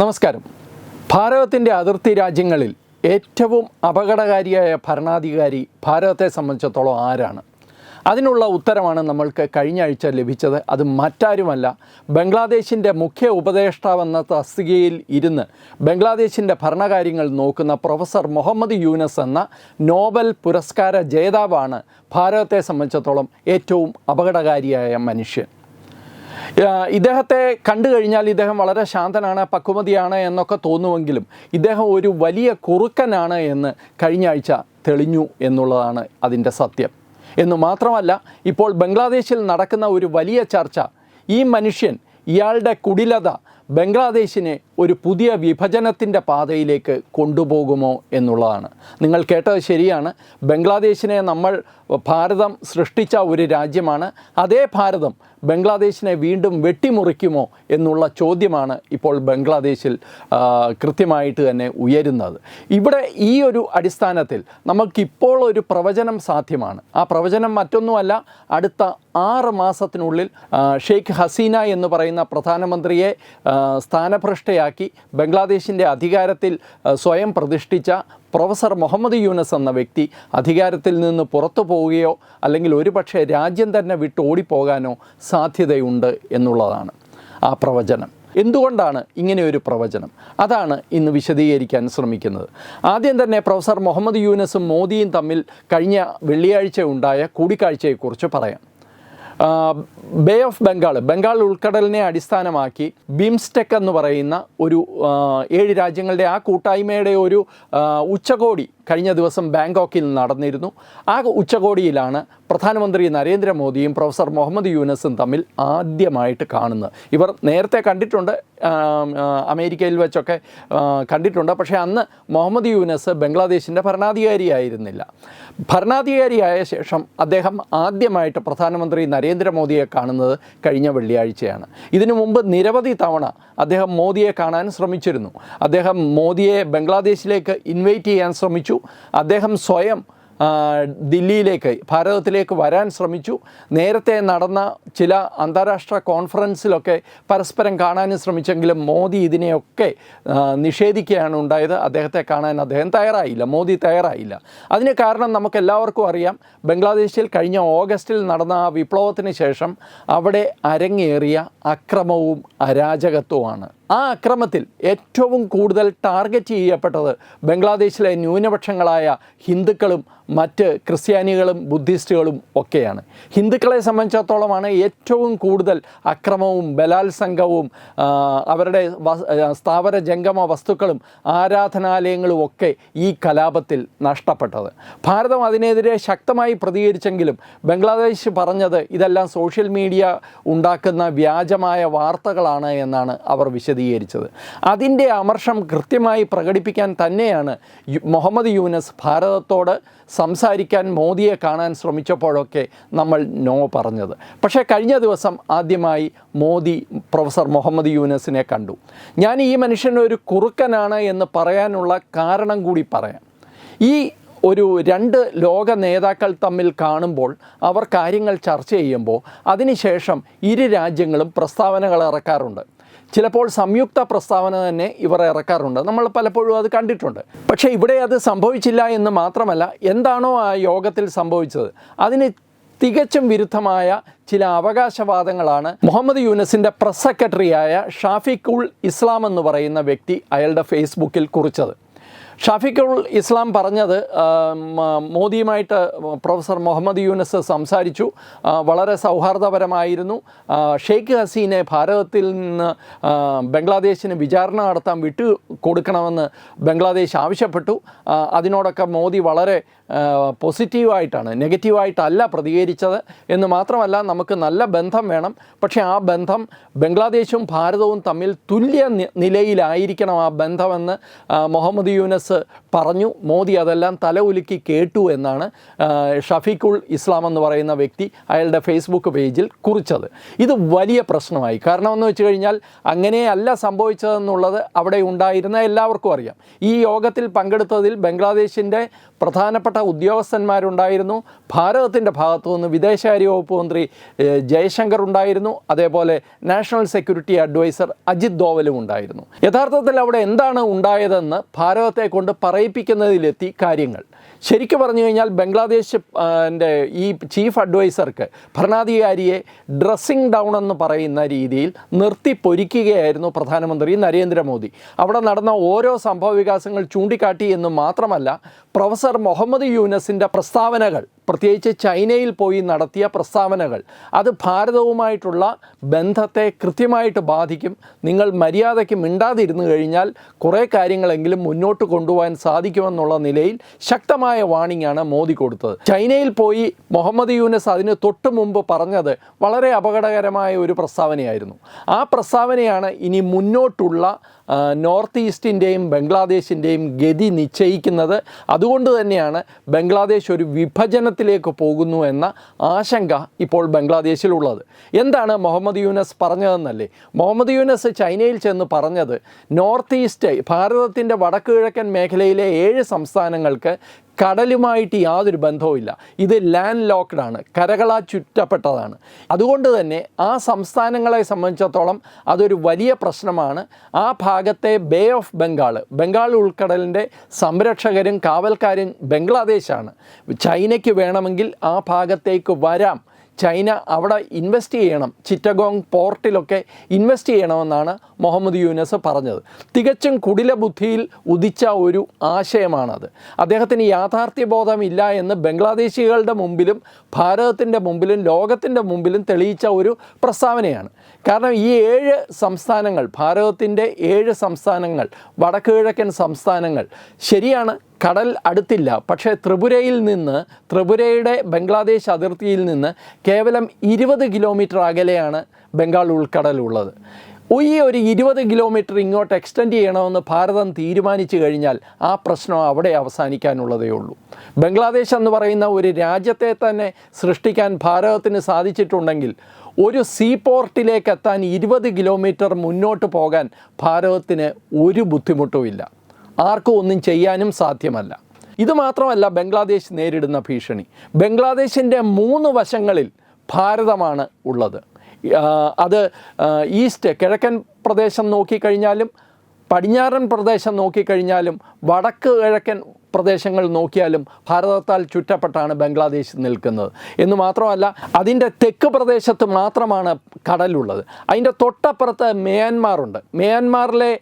നമസ്കാരം. ഭാരതത്തിന്റെ അതിർത്തി രാജ്യങ്ങളിൽ ഏറ്റവും അപകടകാരിയായ ഭരണാധികാരി ഭാരതത്തെ സംബന്ധിച്ചിടത്തോളം ആരാണ്? അതിനുള്ള ഉത്തരമാണ് നമ്മൾക്ക് കഴിഞ്ഞ ആഴ്ച ലഭിച്ചത്. അത് മറ്റാരുമല്ല ബംഗ്ലാദേശിന്റെ മുഖ്യ ഉപദേഷ്ടാവെന്ന തസ്തികയിൽ ഇരുന്ന് ബംഗ്ലാദേശിന്റെ ഭരണകാര്യങ്ങൾ നോക്കുന്ന പ്രൊഫസർ മുഹമ്മദ് യൂനസ് എന്ന നോബൽ പുരസ്കാര ജേതാവാണ് ഭാരതത്തെ സംബന്ധിച്ചിടത്തോളം ഏറ്റവും അപകടകാരിയായ മനുഷ്യൻ. ഇദ്ദേഹത്തെ കണ്ടു കഴിഞ്ഞാൽ ഇദ്ദേഹം വളരെ ശാന്തനാണ് പക്വമതിയാണ് എന്നൊക്കെ തോന്നുമെങ്കിലും ഇദ്ദേഹം ഒരു വലിയ കുറുക്കനാണ് എന്ന് കഴിഞ്ഞ ആഴ്ച തെളിഞ്ഞു എന്നുള്ളതാണ് അതിന്റെ സത്യം. എന്ന് മാത്രമല്ല ഇപ്പോൾ ബംഗ്ലാദേശിൽ നടക്കുന്ന ഒരു വലിയ ചർച്ച ഈ മനുഷ്യൻ ഇയാളുടെ കുടിലത ബംഗ്ലാദേശിനെ ഒരു പുതിയ വിഭജനത്തിന്റെ പാതയിലേക്ക് കൊണ്ടുപോകുമോ എന്നുള്ളതാണ്. നിങ്ങൾ കേട്ടത് ശരിയാണ്. ബംഗ്ലാദേശിനെ നമ്മൾ ഭാരതം സൃഷ്ടിച്ച ഒരു രാജ്യമാണ്. അതേ ഭാരതം ബംഗ്ലാദേശിനെ വീണ്ടും വെട്ടിമുറിക്കുമോ എന്നുള്ള ചോദ്യമാണ് ഇപ്പോൾ ബംഗ്ലാദേശിൽ കൃത്യമായിട്ട് തന്നെ ഉയരുന്നത്. ഇവിടെ ഈ ഒരു അടിസ്ഥാനത്തിൽ നമുക്കിപ്പോൾ ഒരു പ്രവചനം സാധ്യമാണ്. ആ പ്രവചനം മറ്റൊന്നുമല്ല അടുത്ത ആറ് മാസത്തിനുള്ളിൽ ഷെയ്ഖ് ഹസീന എന്ന് പറയുന്ന പ്രധാനമന്ത്രിയെ ആ, സ്ഥാനഭ്രഷ്ടയാക്കി ബംഗ്ലാദേശിന്റെ അധികാരത്തിൽ സ്വയം പ്രതിഷ്ഠിച്ച പ്രൊഫസർ മുഹമ്മദ് യൂനസ് എന്ന വ്യക്തി അധികാരത്തിൽ നിന്ന് പുറത്തു പോവുകയോ അല്ലെങ്കിൽ ഒരുപക്ഷെ രാജ്യം തന്നെ വിട്ട് ഓടിപ്പോകാനോ സാധ്യതയുണ്ട് എന്നുള്ളതാണ് ആ പ്രവചനം. എന്തുകൊണ്ടാണ് ഇങ്ങനെ ഒരു പ്രവചനം? അതാണ് ഇന്ന് വിശദീകരിക്കാൻ ശ്രമിക്കുന്നത്. ആദ്യം തന്നെ പ്രൊഫസർ മുഹമ്മദ് യൂനസും മോദിയും തമ്മിൽ കഴിഞ്ഞ വെള്ളിയാഴ്ച ഉണ്ടായ കൂടിക്കാഴ്ചയെക്കുറിച്ച് പറയാം. ബേ ഓഫ് ബംഗാൾ ബംഗാൾ ഉൾക്കടലിനെ അടിസ്ഥാനമാക്കി ബിംസ്റ്റെക് എന്ന് പറയുന്ന ഒരു ഏഴ് രാജ്യങ്ങളുടെ ആ കൂട്ടായ്മയുടെ ഒരു ഉച്ചകോടി കഴിഞ്ഞ ദിവസം ബാങ്കോക്കിൽ നടന്നിരുന്നു. ആ ഉച്ചകോടിയിലാണ് പ്രധാനമന്ത്രി നരേന്ദ്രമോദിയും പ്രൊഫസർ മുഹമ്മദ് യൂനസും തമ്മിൽ ആദ്യമായിട്ട് കാണുന്നത്. ഇവർ നേരത്തെ കണ്ടിട്ടുണ്ട് അമേരിക്കയിൽ വെച്ചൊക്കെ കണ്ടിട്ടുണ്ട്. പക്ഷേ അന്ന് മുഹമ്മദ് യൂനസ് ബംഗ്ലാദേശിന്റെ ഭരണാധികാരിയായിരുന്നില്ല. ഭരണാധികാരിയായ ശേഷം അദ്ദേഹം ആദ്യമായിട്ട് പ്രധാനമന്ത്രി നരേന്ദ്രമോദിയെ കാണുന്നത് കഴിഞ്ഞ വെള്ളിയാഴ്ചയാണ്. ഇതിനു മുമ്പ് നിരവധി തവണ അദ്ദേഹം മോദിയെ കാണാൻ ശ്രമിച്ചിരുന്നു. അദ്ദേഹം മോദിയെ ബംഗ്ലാദേശിലേക്ക് ഇൻവൈറ്റ് ചെയ്യാൻ ശ്രമിച്ചു. അദ്ദേഹം സ്വയം ദില്ലിയിലേക്ക് ഭാരതത്തിലേക്ക് വരാൻ ശ്രമിച്ചു. നേരത്തെ നടന്ന ചില അന്താരാഷ്ട്ര കോൺഫറൻസിലൊക്കെ പരസ്പരം കാണാനും ശ്രമിച്ചെങ്കിലും മോദി ഇതിനെയൊക്കെ നിഷേധിക്കുകയാണ് ഉണ്ടായത്. അദ്ദേഹത്തെ കാണാൻ അദ്ദേഹം തയ്യാറായില്ല. മോദി തയ്യാറായില്ല. അതിന് കാരണം നമുക്ക് എല്ലാവർക്കും അറിയാം ബംഗ്ലാദേശിൽ കഴിഞ്ഞ ഓഗസ്റ്റിൽ നടന്ന ആ വിപ്ലവത്തിന് ശേഷം അവിടെ അരങ്ങേറിയ അക്രമവും അരാജകത്വമാണ് ആ അക്രമത്തിൽ ഏറ്റവും കൂടുതൽ ടാർഗറ്റ് ചെയ്യപ്പെട്ടത് ബംഗ്ലാദേശിലെ ന്യൂനപക്ഷങ്ങളായ ഹിന്ദുക്കളും മറ്റ് ക്രിസ്ത്യാനികളും ബുദ്ധിസ്റ്റുകളും ഒക്കെയാണ്. ഹിന്ദുക്കളെ സംബന്ധിച്ചിടത്തോളമാണ് ഏറ്റവും കൂടുതൽ അക്രമവും ബലാത്സംഗവും അവരുടെ സ്ഥാവര ജംഗമ വസ്തുക്കളും ആരാധനാലയങ്ങളും ഒക്കെ ഈ കലാപത്തിൽ നഷ്ടപ്പെട്ടത്. ഭാരതം അതിനെതിരെ ശക്തമായി പ്രതികരിച്ചെങ്കിലും ബംഗ്ലാദേശ് പറഞ്ഞത് ഇതെല്ലാം സോഷ്യൽ മീഡിയ ഉണ്ടാക്കുന്ന വ്യാജമായ വാർത്തകളാണ് എന്നാണ് അവർ വിശദീകരിച്ചത് അതിന്റെ അമർഷം കൃത്യമായി പ്രകടിപ്പിക്കാൻ തന്നെയാണ് മുഹമ്മദ് യൂനസ് ഭാരതത്തോട് സംസാരിക്കാൻ മോദിയെ കാണാൻ ശ്രമിച്ചപ്പോഴൊക്കെ നമ്മൾ നോ പറഞ്ഞത്. പക്ഷേ കഴിഞ്ഞ ദിവസം ആദ്യമായി മോദി പ്രൊഫസർ മുഹമ്മദ് യൂനസിനെ കണ്ടു. ഞാൻ ഈ മനുഷ്യൻ ഒരു കുറുക്കനാണ് എന്ന് പറയാനുള്ള കാരണം കൂടി പറയാം. ഈ ഒരു രണ്ട് ലോക നേതാക്കൾ തമ്മിൽ കാണുമ്പോൾ അവർ കാര്യങ്ങൾ ചർച്ച ചെയ്യുമ്പോൾ അതിനുശേഷം ഇരു രാജ്യങ്ങളും പ്രസ്താവനകൾ ഇറക്കാറുണ്ട്. ചിലപ്പോൾ സംയുക്ത പ്രസ്താവന തന്നെ ഇവർ ഇറക്കാറുണ്ട്. നമ്മൾ പലപ്പോഴും അത് കണ്ടിട്ടുണ്ട്. പക്ഷേ ഇവിടെ അത് സംഭവിച്ചില്ല എന്ന് മാത്രമല്ല എന്താണോ ആ യോഗത്തിൽ സംഭവിച്ചത്. അതിന് തികച്ചും വിരുദ്ധമായ ചില അവകാശവാദങ്ങളാണ് മുഹമ്മദ് യൂനസിന്റെ പ്രസ് സെക്രട്ടറിയായ ഷാഫിഖുൾ ഇസ്ലാം എന്ന് പറയുന്ന വ്യക്തി അയാളുടെ ഫേസ്ബുക്കിൽ കുറിച്ചത്. ഷാഫിഖുൾ ഇസ്ലാം പറഞ്ഞത് മോദിയുമായിട്ട് പ്രൊഫസർ മുഹമ്മദ് യൂനസ് സംസാരിച്ചു. വളരെ സൗഹാർദ്ദപരമായിരുന്നു. ഷെയ്ഖ് ഹസീനെ ഭാരതത്തിൽ നിന്ന് ബംഗ്ലാദേശിന് വിചാരണ നടത്താൻ വിട്ടു കൊടുക്കണമെന്ന് ബംഗ്ലാദേശ് ആവശ്യപ്പെട്ടു. അതിനോടൊക്കെ മോദി വളരെ പോസിറ്റീവായിട്ടാണ് നെഗറ്റീവായിട്ടല്ല പ്രതികരിച്ചത്. എന്ന് മാത്രമല്ല നമുക്ക് നല്ല ബന്ധം വേണം. പക്ഷേ ആ ബന്ധം ബംഗ്ലാദേശും ഭാരതവും തമ്മിൽ തുല്യ നിലയിലായിരിക്കണം ആ ബന്ധമെന്ന് മുഹമ്മദ് യൂനസ് യൂനസ് പറഞ്ഞു മോദി അതെല്ലാം തല ഉലുക്കി കേട്ടു എന്നാണ് ഷഫീഖുൾ ഇസ്ലാം എന്ന് പറയുന്ന വ്യക്തി അയാളുടെ ഫേസ്ബുക്ക് പേജിൽ കുറിച്ചത്. ഇത് വലിയ പ്രശ്നമായി. കാരണം എന്ന് വെച്ച് കഴിഞ്ഞാൽ അങ്ങനെയല്ല സംഭവിച്ചതെന്നുള്ളത് അവിടെ ഉണ്ടായിരുന്ന എല്ലാവർക്കും അറിയാം. ഈ യോഗത്തിൽ പങ്കെടുത്തതിൽ ബംഗ്ലാദേശിന്റെ പ്രധാനപ്പെട്ട ഉദ്യോഗസ്ഥന്മാരുണ്ടായിരുന്നു. ഭാരതത്തിന്റെ ഭാഗത്തു നിന്ന് വിദേശകാര്യ വകുപ്പ് മന്ത്രി ജയശങ്കർ ഉണ്ടായിരുന്നു. അതേപോലെ നാഷണൽ സെക്യൂരിറ്റി അഡ്വൈസർ അജിത് ദോവലും ഉണ്ടായിരുന്നു. യഥാർത്ഥത്തിൽ അവിടെ എന്താണ് ഉണ്ടായതെന്ന് ഭാരതത്തെ കൊണ്ട് പറയിപ്പിക്കുന്നതിലെത്തി കാര്യങ്ങൾ. ശരിക്കും പറഞ്ഞു കഴിഞ്ഞാൽ ബംഗ്ലാദേശ് ഈ ചീഫ് അഡ്വൈസർക്ക് ഭരണാധികാരിയെ ഡ്രസ്സിംഗ് ഡൗൺ എന്ന് പറയുന്ന രീതിയിൽ നിർത്തി പൊരിക്കുകയായിരുന്നു പ്രധാനമന്ത്രി നരേന്ദ്രമോദി. അവിടെ നടന്ന ഓരോ സംഭവ വികാസങ്ങൾ ചൂണ്ടിക്കാട്ടി എന്ന് മാത്രമല്ല പ്രൊഫസർ മുഹമ്മദ് യൂനസിന്റെ പ്രസ്താവനകൾ പ്രത്യേകിച്ച് ചൈനയിൽ പോയി നടത്തിയ പ്രസ്താവനകൾ അത് ഭാരതവുമായിട്ടുള്ള ബന്ധത്തെ കൃത്യമായിട്ട് ബാധിക്കും. നിങ്ങൾ മര്യാദയ്ക്ക് മിണ്ടാതിരുന്നു കഴിഞ്ഞാൽ കുറേ കാര്യങ്ങളെങ്കിലും മുന്നോട്ട് കൊണ്ടുപോകാൻ സാധിക്കുമെന്നുള്ള നിലയിൽ ശക്തമായ വാണിംഗ് ആണ് മോദി കൊടുത്തത്. ചൈനയിൽ പോയി മുഹമ്മദ് യൂനസ് അതിന് തൊട്ട് മുമ്പ് പറഞ്ഞത് വളരെ അപകടകരമായ ഒരു പ്രസ്താവനയായിരുന്നു. ആ പ്രസ്താവനയാണ് ഇനി മുന്നോട്ടുള്ള നോർത്ത് ഈസ്റ്റിന്റെയും ബംഗ്ലാദേശിന്റെയും ഗതി നിശ്ചയിക്കുന്നത്. അതുകൊണ്ട് തന്നെയാണ് ബംഗ്ലാദേശ് ഒരു വിഭജനത്തിലേക്ക് പോകുന്നു എന്ന ആശങ്ക ഇപ്പോൾ ബംഗ്ലാദേശിലുള്ളത്. എന്താണ് മുഹമ്മദ് യൂനസ് പറഞ്ഞതെന്നല്ലേ? മുഹമ്മദ് യൂനസ് ചൈനയിൽ ചെന്ന് പറഞ്ഞത് നോർത്ത് ഈസ്റ്റ് ഭാരതത്തിന്റെ വടക്ക് കിഴക്കൻ മേഖലയിലെ ഏഴ് സംസ്ഥാനങ്ങൾക്ക് കടലുമായിട്ട് യാതൊരു ബന്ധവുമില്ല. ഇത് ലാൻഡ് ലോക്ക്ഡ് ആണ് കരകളാ ചുറ്റപ്പെട്ടതാണ്. അതുകൊണ്ട് തന്നെ ആ സംസ്ഥാനങ്ങളെ സംബന്ധിച്ചിടത്തോളം അതൊരു വലിയ പ്രശ്നമാണ്. ആ ഭാഗത്തെ ബേ ഓഫ് ബംഗാൾ ബംഗാൾ ഉൾക്കടലിന്റെ സംരക്ഷകരും കാവൽക്കാരും ബംഗ്ലാദേശാണ്. ചൈനയ്ക്ക് വേണമെങ്കിൽ ആ ഭാഗത്തേക്ക് വരാം. ചൈന അവിടെ ഇൻവെസ്റ്റ് ചെയ്യണം. ചിറ്റഗോങ് പോർട്ടിലൊക്കെ ഇൻവെസ്റ്റ് ചെയ്യണമെന്നാണ് മുഹമ്മദ് യൂനസ് പറഞ്ഞത്. തികച്ചും കുടില ബുദ്ധിയിൽ ഉദിച്ച ഒരു ആശയമാണത്. അദ്ദേഹത്തിന് യാഥാർത്ഥ്യബോധമില്ല എന്ന് ബംഗ്ലാദേശികളുടെ മുമ്പിലും ഭാരതത്തിന്റെ മുമ്പിലും ലോകത്തിന്റെ മുമ്പിലും തെളിയിച്ച ഒരു പ്രസ്താവനയാണ്. കാരണം ഈ ഏഴ് സംസ്ഥാനങ്ങൾ ഭാരതത്തിന്റെ ഏഴ് സംസ്ഥാനങ്ങൾ വടക്കു കിഴക്കൻ സംസ്ഥാനങ്ങൾ ശരിയാണ് കടൽ അടുത്തില്ല. പക്ഷേ ത്രിപുരയിൽ നിന്ന് ത്രിപുരയുടെ ബംഗ്ലാദേശ് അതിർത്തിയിൽ നിന്ന് കേവലം ഇരുപത് കിലോമീറ്റർ അകലെയാണ് ബംഗാൾ ഉൾക്കടലുള്ളത്. ഈ ഒരു ഇരുപത് കിലോമീറ്റർ ഇങ്ങോട്ട് എക്സ്റ്റെൻഡ് ചെയ്യണമെന്ന് ഭാരതം തീരുമാനിച്ചു കഴിഞ്ഞാൽ ആ പ്രശ്നം അവിടെ അവസാനിക്കാനുള്ളതേ ഉള്ളൂ. ബംഗ്ലാദേശ് എന്ന് പറയുന്ന ഒരു രാജ്യത്തെ തന്നെ സൃഷ്ടിക്കാൻ ഭാരതത്തിന് സാധിച്ചിട്ടുണ്ടെങ്കിൽ ഒരു സീ പോർട്ടിലേക്ക് എത്താൻ ഇരുപത് കിലോമീറ്റർ മുന്നോട്ട് പോകാൻ ഭാരതത്തിന് ഒരു ബുദ്ധിമുട്ടുമില്ല. ആർക്കും ഒന്നും ചെയ്യാനും സാധ്യമല്ല. ഇത് മാത്രമല്ല ബംഗ്ലാദേശ് നേരിടുന്ന ഭീഷണി. ബംഗ്ലാദേശിന്റെ മൂന്ന് വശങ്ങളിൽ ഭാരതമാണ് ഉള്ളത്. അത് ഈസ്റ്റ് കിഴക്കൻ പ്രദേശം നോക്കിക്കഴിഞ്ഞാലും പടിഞ്ഞാറൻ പ്രദേശം നോക്കിക്കഴിഞ്ഞാലും വടക്ക് കിഴക്കൻ പ്രദേശങ്ങൾ നോക്കിയാലും ഭാരതത്താൽ ചുറ്റപ്പെട്ടാണ് ബംഗ്ലാദേശ് നിൽക്കുന്നത്. എന്ന് മാത്രമല്ല അതിന്റെ തെക്ക് പ്രദേശത്ത് മാത്രമാണ് കടലുള്ളത്. അതിന്റെ തൊട്ടപ്പുറത്ത് മ്യാൻമാറുണ്ട്. മ്യാൻമാറിലെ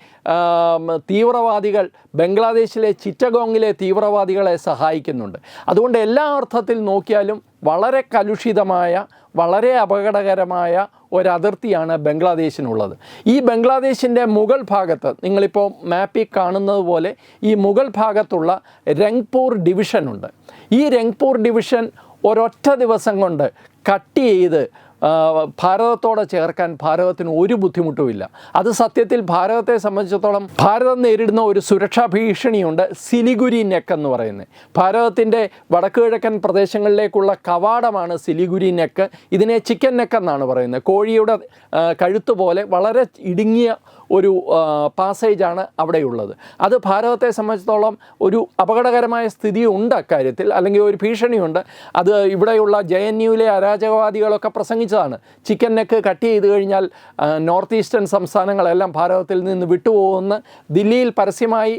തീവ്രവാദികൾ ബംഗ്ലാദേശിലെ ചിറ്റഗോങ്ങിലെ തീവ്രവാദികളെ സഹായിക്കുന്നുണ്ട്. അതുകൊണ്ട് എല്ലാ അർത്ഥത്തിൽ നോക്കിയാലും വളരെ കലുഷിതമായ വളരെ അപകടകരമായ ഒരതിർത്തിയാണ് ബംഗ്ലാദേശിനുള്ളത്. ഈ ബംഗ്ലാദേശിന്റെ മുകൾ ഭാഗത്ത് നിങ്ങളിപ്പോൾ മാപ്പിൽ കാണുന്നത് പോലെ ഈ മുകൾ ഭാഗത്തുള്ള രംഗ്പൂർ ഡിവിഷനുണ്ട് ഈ രംഗ്പൂർ ഡിവിഷൻ ഒരൊറ്റ ദിവസം കൊണ്ട് കട്ട് ചെയ്ത് ഭാരതത്തോടെ ചേർക്കാൻ ഭാരതത്തിന് ഒരു ബുദ്ധിമുട്ടുമില്ല. അത് സത്യത്തിൽ ഭാരതത്തെ സംബന്ധിച്ചിടത്തോളം ഭാരതം നേരിടുന്ന ഒരു സുരക്ഷാ ഭീഷണിയുണ്ട് സിലിഗുരി നെക്ക് എന്ന് പറയുന്നത്. ഭാരതത്തിന്റെ വടക്ക് കിഴക്കൻ പ്രദേശങ്ങളിലേക്കുള്ള കവാടമാണ് സിലിഗുരി നെക്ക്. ഇതിനെ ചിക്കൻ നെക്ക് എന്നാണ് പറയുന്നത്. കോഴിയുടെ കഴുത്ത് പോലെ വളരെ ഇടുങ്ങിയ ഒരു പാസേജാണ് അവിടെയുള്ളത്. അത് ഭാരതത്തെ സംബന്ധിച്ചിടത്തോളം ഒരു അപകടകരമായ സ്ഥിതി ഉണ്ട് അക്കാര്യത്തിൽ. അല്ലെങ്കിൽ ഒരു ഭീഷണിയുണ്ട്. അത് ഇവിടെയുള്ള ജെ എൻ യുവിലെ അരാജകവാദികളൊക്കെ പ്രസംഗിച്ചതാണ് ചിക്കൻ നെക്ക് കട്ട് ചെയ്ത് കഴിഞ്ഞാൽ നോർത്ത് ഈസ്റ്റേൺ സംസ്ഥാനങ്ങളെല്ലാം ഭാരതത്തിൽ നിന്ന് വിട്ടുപോകുമെന്ന് ദില്ലിയിൽ പരസ്യമായി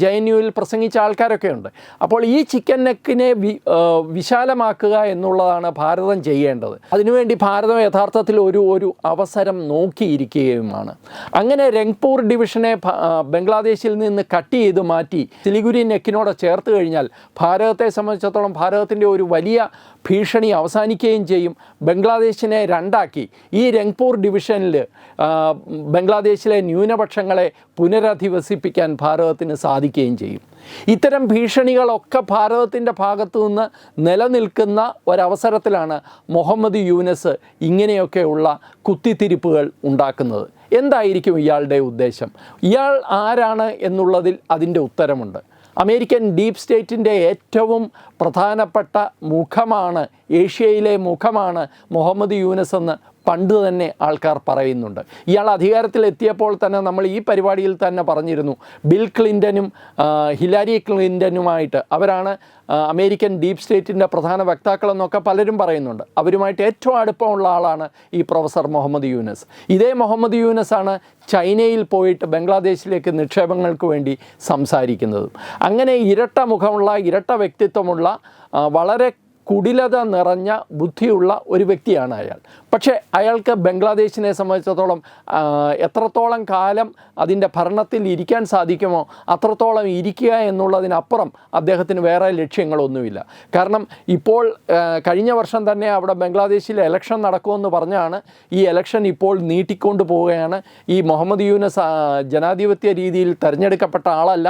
ജെ എൻ യുവിൽ പ്രസംഗിച്ച ആൾക്കാരൊക്കെയുണ്ട് അപ്പോൾ ഈ ചിക്കൻ നെക്കിനെ വിശാലമാക്കുക എന്നുള്ളതാണ് ഭാരതം ചെയ്യേണ്ടത്. അതിനുവേണ്ടി ഭാരതം യഥാർത്ഥത്തിൽ ഒരു ഒരു അവസരം നോക്കിയിരിക്കുകയുമാണ്. അങ്ങനെ രംഗ്പൂർ ഡിവിഷനെ ബംഗ്ലാദേശിൽ നിന്ന് കട്ട് ചെയ്ത് മാറ്റി സിലിഗുരി നെക്കിനോട് ചേർത്ത് കഴിഞ്ഞാൽ ഭാരതത്തെ സംബന്ധിച്ചിടത്തോളം ഭാരതത്തിന്റെ ഒരു വലിയ ഭീഷണി അവസാനിക്കുകയും ചെയ്യും. ബംഗ്ലാദേശിനെ രണ്ടാക്കി. ഈ രംഗ്പൂർ ഡിവിഷനിൽ ബംഗ്ലാദേശിലെ ന്യൂനപക്ഷങ്ങളെ പുനരധിവസിപ്പിക്കാൻ ഭാരതത്തിന് സാധിക്കുകയും ചെയ്യും. ഇത്തരം ഭീഷണികളൊക്കെ ഭാരതത്തിന്റെ ഭാഗത്തു നിന്ന് നിലനിൽക്കുന്ന ഒരവസരത്തിലാണ് മുഹമ്മദ് യൂനസ് ഇങ്ങനെയൊക്കെയുള്ള കുത്തിത്തിരിപ്പുകൾ ഉണ്ടാക്കുന്നത്. എന്തായിരിക്കും ഇയാളുടെ ഉദ്ദേശം? ഇയാൾ ആരാണ് എന്നുള്ളതിൽ അതിന്റെ ഉത്തരമുണ്ട്. അമേരിക്കൻ ഡീപ് സ്റ്റേറ്റിന്റെ ഏറ്റവും പ്രധാനപ്പെട്ട മുഖമാണ് ഏഷ്യയിലെ മുഖമാണ് മുഹമ്മദ് യൂനസ് എന്ന് പണ്ട് തന്നെ ആൾക്കാർ പറയുന്നുണ്ട്. ഇയാൾ അധികാരത്തിലെത്തിയപ്പോൾ തന്നെ നമ്മൾ ഈ പരിപാടിയിൽ തന്നെ പറഞ്ഞിരുന്നു. ബിൽ ക്ലിന്റനും ഹിലാരി ക്ലിന്റനുമായിട്ട് അവരാണ് അമേരിക്കൻ ഡീപ് സ്റ്റേറ്റിന്റെ പ്രധാന വക്താക്കളെന്നൊക്കെ പലരും പറയുന്നുണ്ട്. അവരുമായിട്ട് ഏറ്റവും അടുപ്പമുള്ള ആളാണ് ഈ പ്രൊഫസർ മുഹമ്മദ് യൂനസ്. ഇതേ മുഹമ്മദ് യൂനസ് ആണ് ചൈനയിൽ പോയിട്ട് ബംഗ്ലാദേശിലേക്ക് നിക്ഷേപങ്ങൾക്ക് വേണ്ടി സംസാരിക്കുന്നതും. അങ്ങനെ ഇരട്ട മുഖമുള്ള ഇരട്ട വ്യക്തിത്വമുള്ള വളരെ കുടിലത നിറഞ്ഞ ബുദ്ധിയുള്ള ഒരു വ്യക്തിയാണ് അയാൾ. പക്ഷേ അയാൾക്ക് ബംഗ്ലാദേശിനെ സംബന്ധിച്ചിടത്തോളം എത്രത്തോളം കാലം അതിന്റെ ഭരണത്തിൽ ഇരിക്കാൻ സാധിക്കുമോ അത്രത്തോളം ഇരിക്കുക എന്നുള്ളതിനപ്പുറം അദ്ദേഹത്തിന് വേറെ ലക്ഷ്യങ്ങളൊന്നുമില്ല. കാരണം ഇപ്പോൾ കഴിഞ്ഞ വർഷം തന്നെ അവിടെ ബംഗ്ലാദേശിൽ എലക്ഷൻ നടക്കുമെന്ന് പറഞ്ഞാണ് ഈ എലക്ഷൻ ഇപ്പോൾ നീട്ടിക്കൊണ്ട് പോവുകയാണ്. ഈ മുഹമ്മദ് യൂനസ് ജനാധിപത്യ രീതിയിൽ തിരഞ്ഞെടുക്കപ്പെട്ട ആളല്ല.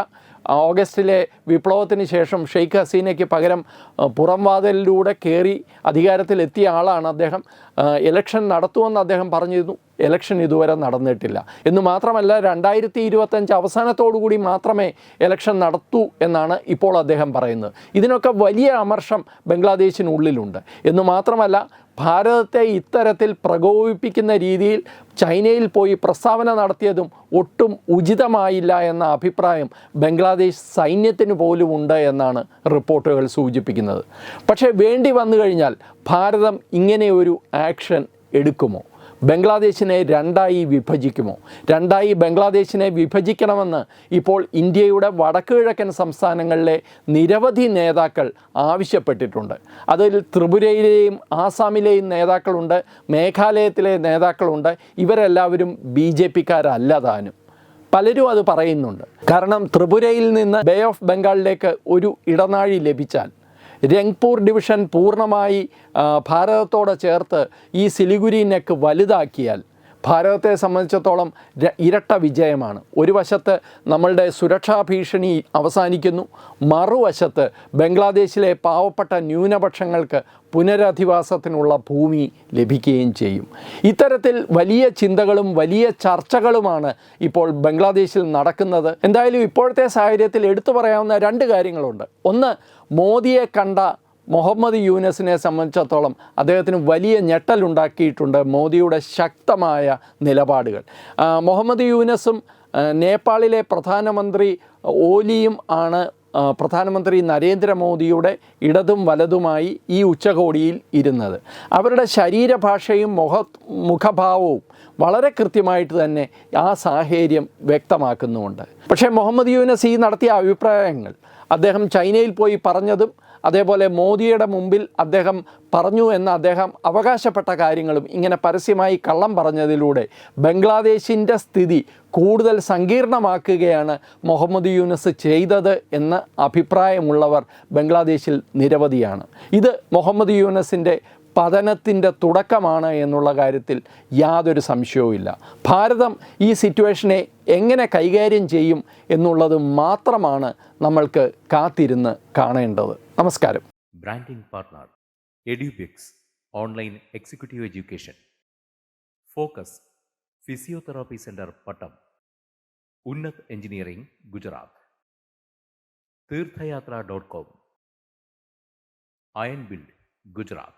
ഓഗസ്റ്റിലെ വിപ്ലവത്തിന് ശേഷം ഷെയ്ഖ് ഹസീനയ്ക്ക് പകരം പുറംവാതിലൂടെ കയറി അധികാരത്തിലെത്തിയ ആളാണ് അദ്ദേഹം. ഇലക്ഷൻ നടത്തുമെന്ന് അദ്ദേഹം പറഞ്ഞിരുന്നു. ഇലക്ഷൻ ഇതുവരെ നടന്നിട്ടില്ല. എന്ന് മാത്രമല്ല രണ്ടായിരത്തി ഇരുപത്തഞ്ച് അവസാനത്തോടു കൂടി മാത്രമേ ഇലക്ഷൻ നടത്തൂ എന്നാണ് ഇപ്പോൾ അദ്ദേഹം പറയുന്നത്. ഇതിനൊക്കെ വലിയ അമർഷം ബംഗ്ലാദേശിനുള്ളിലുണ്ട്. എന്ന് മാത്രമല്ല ഭാരതത്തെ ഇത്തരത്തിൽ പ്രകോപിപ്പിക്കുന്ന രീതിയിൽ ചൈനയിൽ പോയി പ്രസ്താവന നടത്തിയതും ഒട്ടും ഉചിതമായില്ല എന്ന അഭിപ്രായം ബംഗ്ലാദേശ് സൈന്യത്തിന് പോലും ഉണ്ട് എന്നാണ് റിപ്പോർട്ടുകൾ സൂചിപ്പിക്കുന്നത്. പക്ഷേ വേണ്ടി വന്നു കഴിഞ്ഞാൽ ഭാരതം ഇങ്ങനെ ഒരു ആക്ഷൻ എടുക്കുമോ? ബംഗ്ലാദേശിനെ രണ്ടായി വിഭജിക്കുമോ? രണ്ടായി ബംഗ്ലാദേശിനെ വിഭജിക്കണമെന്ന് ഇപ്പോൾ ഇന്ത്യയുടെ വടക്ക് കിഴക്കൻ സംസ്ഥാനങ്ങളിലെ നിരവധി നേതാക്കൾ ആവശ്യപ്പെട്ടിട്ടുണ്ട്. അതിൽ ത്രിപുരയിലെയും ആസാമിലെയും നേതാക്കളുണ്ട് മേഘാലയത്തിലെ നേതാക്കളുണ്ട്. ഇവരെല്ലാവരും ബി ജെ പിക്കാരല്ല താനും. പലരും അത് പറയുന്നുണ്ട്. കാരണം ത്രിപുരയിൽ നിന്ന് ബേ ഓഫ് ബംഗാളിലേക്ക് ഒരു ഇടനാഴി ലഭിച്ചാൽ രംഗ്പൂർ ഡിവിഷൻ പൂർണമായി ഭാരതത്തോടെ ചേർത്ത് ഈ സിലിഗുരി നെക്ക് വലുതാക്കിയാൽ ഭാരതത്തെ സംബന്ധിച്ചിടത്തോളം ഇരട്ട വിജയമാണ്. ഒരു വശത്ത് നമ്മളുടെ സുരക്ഷാ ഭീഷണി അവസാനിക്കുന്നു. മറുവശത്ത് ബംഗ്ലാദേശിലെ പാവപ്പെട്ട ന്യൂനപക്ഷങ്ങൾക്ക് പുനരധിവാസത്തിനുള്ള ഭൂമി ലഭിക്കുകയും ചെയ്യും. ഇത്തരത്തിൽ വലിയ ചിന്തകളും വലിയ ചർച്ചകളുമാണ് ഇപ്പോൾ ബംഗ്ലാദേശിൽ നടക്കുന്നത്. എന്തായാലും ഇപ്പോഴത്തെ സാഹചര്യത്തിൽ എടുത്തു പറയാവുന്ന രണ്ട് കാര്യങ്ങളുണ്ട്. ഒന്ന് മോദിയെ കണ്ട മുഹമ്മദ് യൂനസിനെ സംബന്ധിച്ചിടത്തോളം അദ്ദേഹത്തിന് വലിയ ഞെട്ടലുണ്ടാക്കിയിട്ടുണ്ട് മോദിയുടെ ശക്തമായ നിലപാടുകൾ. മുഹമ്മദ് യൂനസും നേപ്പാളിലെ പ്രധാനമന്ത്രി ഓലിയും ആണ് പ്രധാനമന്ത്രി നരേന്ദ്രമോദിയുടെ ഇടതും വലതുമായി ഈ ഉച്ചകോടിയിൽ ഇരുന്നത്. അവരുടെ ശരീരഭാഷയും മുഖ മുഖഭാവവും വളരെ കൃത്യമായിട്ട് തന്നെ ആ സാഹചര്യം വ്യക്തമാക്കുന്നുമുണ്ട്. പക്ഷേ മുഹമ്മദ് യൂനസ് ഈ നടത്തിയ അഭിപ്രായങ്ങൾ അദ്ദേഹം ചൈനയിൽ പോയി പറഞ്ഞതും അതേപോലെ മോദിയുടെ മുമ്പിൽ അദ്ദേഹം പറഞ്ഞു എന്ന് അദ്ദേഹം അവകാശപ്പെട്ട കാര്യങ്ങളും ഇങ്ങനെ പരസ്യമായി കള്ളം പറഞ്ഞതിലൂടെ ബംഗ്ലാദേശിന്റെ സ്ഥിതി കൂടുതൽ സങ്കീർണമാക്കുകയാണ് മുഹമ്മദ് യൂനസ് ചെയ്തത് എന്ന അഭിപ്രായമുള്ളവർ ബംഗ്ലാദേശിൽ നിരവധിയാണ്. ഇത് മുഹമ്മദ് യൂനസിന്റെ പതനത്തിന്റെ തുടക്കമാണ് എന്നുള്ള കാര്യത്തിൽ യാതൊരു സംശയവുമില്ല. ഭാരതം ഈ സിറ്റുവേഷനെ എങ്ങനെ കൈകാര്യം ചെയ്യും എന്നുള്ളത് മാത്രമാണ് നമ്മൾക്ക് കാത്തിരുന്ന് കാണേണ്ടത്. നമസ്കാരം. Branding partner Edubix online executive education focus physiotherapy centre Pattom Unnath engineering Gujarat Theerthayathra dot com iron build Gujarat